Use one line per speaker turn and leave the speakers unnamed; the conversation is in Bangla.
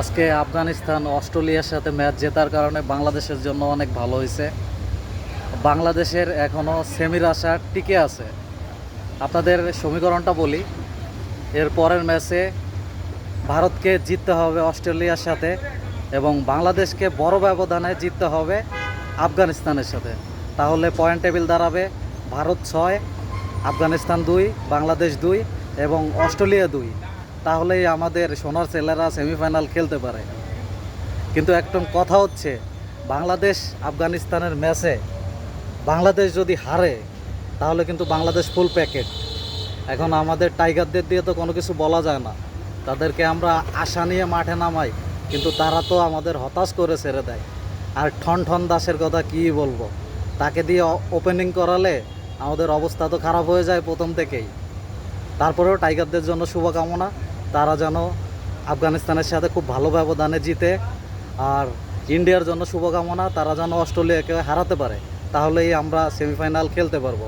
আজকে আফগানিস্তান, অস্ট্রেলিয়ার সাথে ম্যাচ জেতার কারণে বাংলাদেশের জন্য অনেক ভালো হয়েছে। বাংলাদেশের এখনও সেমির আশা টিকে আছে। আপনাদের সমীকরণটা বলি। এর পরের ম্যাচে ভারতকে জিততে হবে অস্ট্রেলিয়ার সাথে এবং বাংলাদেশকে বড় ব্যবধানে জিততে হবে আফগানিস্তানের সাথে। তাহলে পয়েন্ট টেবিল দাঁড়াবে ভারত ছয়, আফগানিস্তান দুই, বাংলাদেশ দুই এবং অস্ট্রেলিয়া দুই। তাহলেই আমাদের সোনার ছেলেরা সেমিফাইনাল খেলতে পারে। কিন্তু একটা কথা হচ্ছে, বাংলাদেশ আফগানিস্তানের ম্যাচে বাংলাদেশ যদি হারে, তাহলে কিন্তু বাংলাদেশ ফুল প্যাকেট এখন আমাদের টাইগারদের দিয়ে তো কোনো কিছু বলা যায় না। তাদেরকে আমরা আশা নিয়ে মাঠে নামাই, কিন্তু তারা তো আমাদের হতাশ করে ছেড়ে দেয়। আর ঠন ঠন দাসের কথা কী বলব? তাকে দিয়ে ওপেনিং করালে আমাদের অবস্থা তো খারাপ হয়ে যায় প্রথম থেকেই। তারপরেও টাইগারদের জন্য শুভকামনা। তারা যেন আফগানিস্তানের সাথে খুব ভালো ব্যবধানে জিতে আর ইন্ডিয়ার জন্য শুভকামনা, তারা যেন অস্ট্রেলিয়াকে হারাতে পারে, তাহলেই আমরা সেমিফাইনাল খেলতে পারব।